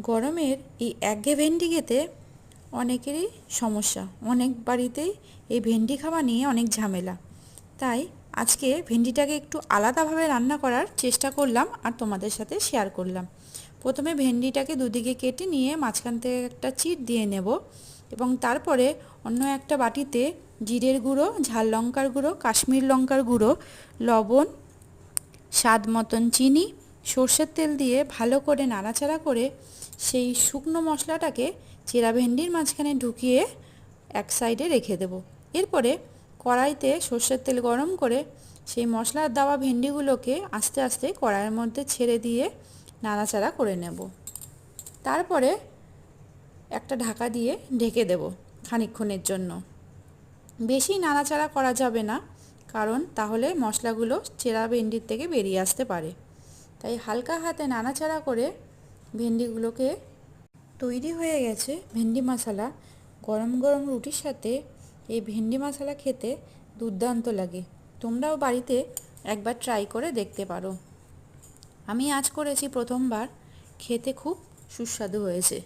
গরমের এই একঘে ভেন্ডি খেতে অনেকেরই সমস্যা। অনেক বাড়িতেই এই ভেন্ডি খাওয়া নিয়ে অনেক ঝামেলা। তাই আজকে ভেন্ডিটাকে একটু আলাদাভাবে রান্না করার চেষ্টা করলাম আর তোমাদের সাথে শেয়ার করলাম। প্রথমে ভেন্ডিটাকে দুদিকে কেটে নিয়ে মাঝখান থেকে একটা চিট দিয়ে নেব এবং তারপরে অন্য একটা বাটিতে জিরের গুঁড়ো, ঝাল লঙ্কার গুঁড়ো, কাশ্মীর লঙ্কার গুঁড়ো, লবণ, স্বাদ মতন চিনি সর্ষের তেল দিয়ে ভালো করে নাড়াচাড়া করে সেই শুকনো মশলাটাকে চেরা ভেন্ডির মাঝখানে ঢুকিয়ে এক সাইডে রেখে দেব। এরপরে কড়াইতে সর্ষের তেল গরম করে সেই মশলার দেওয়া ভেন্ডিগুলোকে আস্তে আস্তে কড়াইয়ের মধ্যে ছেড়ে দিয়ে নাড়াচাড়া করে নেব। তারপরে একটা ঢাকা দিয়ে ঢেকে দেব খানিকক্ষণের জন্য। বেশি নাড়াচাড়া করা যাবে না, কারণ তাহলে মশলাগুলো চেরা ভেন্ডির থেকে বেরিয়ে আসতে পারে। তাই হালকা হাতে নাড়াচাড়া করে ভেন্ডিগুলোকে তৈরি হয়ে গেছে ভেন্ডি মশলা। গরম গরম রুটির সাথে এই ভেন্ডি মশলা খেতে দুর্দান্ত লাগে। তোমরাও বাড়িতে একবার ট্রাই করে দেখতে পারো। আমি আজ করেছি প্রথমবার, খেতে খুব সুস্বাদু হয়েছে।